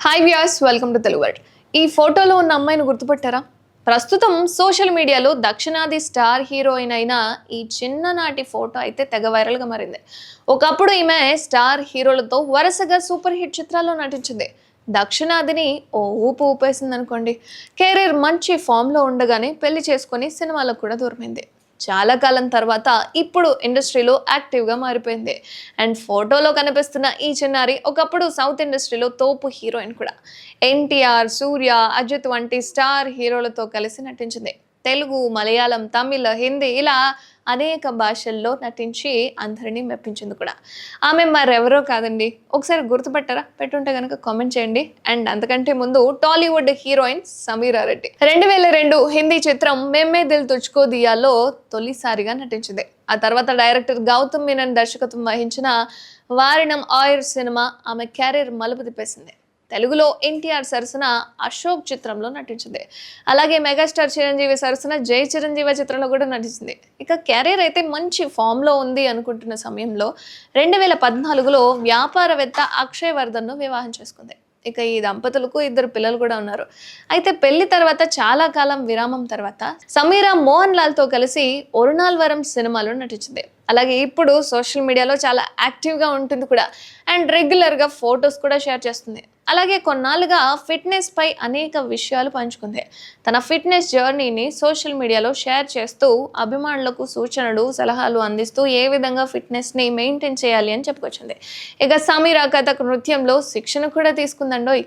Hi viewers welcome to Telugu world ఈ ఫోటోలో ఉన్న అమ్మాయిని గుర్తుపట్టారా? ప్రస్తుతం సోషల్ మీడియాలో దక్షిణాది స్టార్ హీరోయిన్ అయిన ఈ చిన్ననాటి ఫోటో అయితే తెగ వైరల్గా మారింది. ఒకప్పుడు ఈమె స్టార్ హీరోలతో వరుసగా సూపర్ హిట్ చిత్రాల్లో నటించింది. దక్షిణాదిని ఓ ఊపు ఊపేసింది అనుకోండి కెరీర్ మంచి ఫామ్లో ఉండగానే పెళ్ళి చేసుకొని సినిమాలకు కూడా దూరమైంది. చాలా కాలం తర్వాత ఇప్పుడు ఇండస్ట్రీలో యాక్టివ్గా మారిపోయింది. అండ్ ఫోటోలో కనిపిస్తున్న ఈ చిన్నారి ఒకప్పుడు సౌత్ ఇండస్ట్రీలో తోపు హీరోయిన్ కూడా. ఎన్టీఆర్ సూర్య అజిత్ వంటి స్టార్ హీరోలతో కలిసి నటించింది. తెలుగు మలయాళం తమిళ హిందీ ఇలా అనేక భాషల్లో నటించి అందరినీ మెప్పించింది కూడా. ఆమె మరెవరో కాదండి. ఒకసారి గుర్తుపట్టారా? పెట్టుంటే కనుక కామెంట్ చేయండి. అండ్ అంతకంటే ముందు టాలీవుడ్ హీరోయిన్ సమీరా రెడ్డి. రెండు వేల రెండు హిందీ చిత్రం మేమే దిల్ తుచ్చుకో దియాలో తొలిసారిగా నటించింది. ఆ తర్వాత డైరెక్టర్ గౌతమ్ మీనన్ దర్శకత్వం వహించిన వారినం ఆయిర్ సినిమా ఆమె క్యారియర్ మలుపు తిప్పేసింది. తెలుగులో ఎన్టీఆర్ సరసన అశోక్ చిత్రంలో నటించింది. అలాగే మెగాస్టార్ చిరంజీవి సరసన జై చిరంజీవి చిత్రంలో కూడా నటించింది. ఇక కెరీర్ అయితే మంచి ఫామ్లో ఉంది అనుకుంటున్న సమయంలో రెండు వేల పద్నాలుగులో వ్యాపారవేత్త అక్షయ్ వర్ధన్ను వివాహం చేసుకుంది. ఇక ఈ దంపతులకు ఇద్దరు పిల్లలు కూడా ఉన్నారు. అయితే పెళ్ళి తర్వాత చాలా కాలం విరామం తర్వాత సమీరా మోహన్ లాల్తో కలిసి ఒరుణాల్వరం సినిమాలో నటించింది. అలాగే ఇప్పుడు సోషల్ మీడియాలో చాలా యాక్టివ్గా ఉంటుంది కూడా. అండ్ రెగ్యులర్గా ఫొటోస్ కూడా షేర్ చేస్తుంది. అలాగే కొన్నాళ్ళుగా ఫిట్నెస్ పై అనేక విషయాలు పంచుకుంది. తన ఫిట్నెస్ జర్నీని సోషల్ మీడియాలో షేర్ చేస్తూ అభిమానులకు సూచనలు సలహాలు అందిస్తూ ఏ విధంగా ఫిట్నెస్ని మెయింటైన్ చేయాలి అని చెప్పుకొచ్చింది. ఇక సమీరా కథక్ నృత్యంలో శిక్షణ కూడా తీసుకుందండోయ్.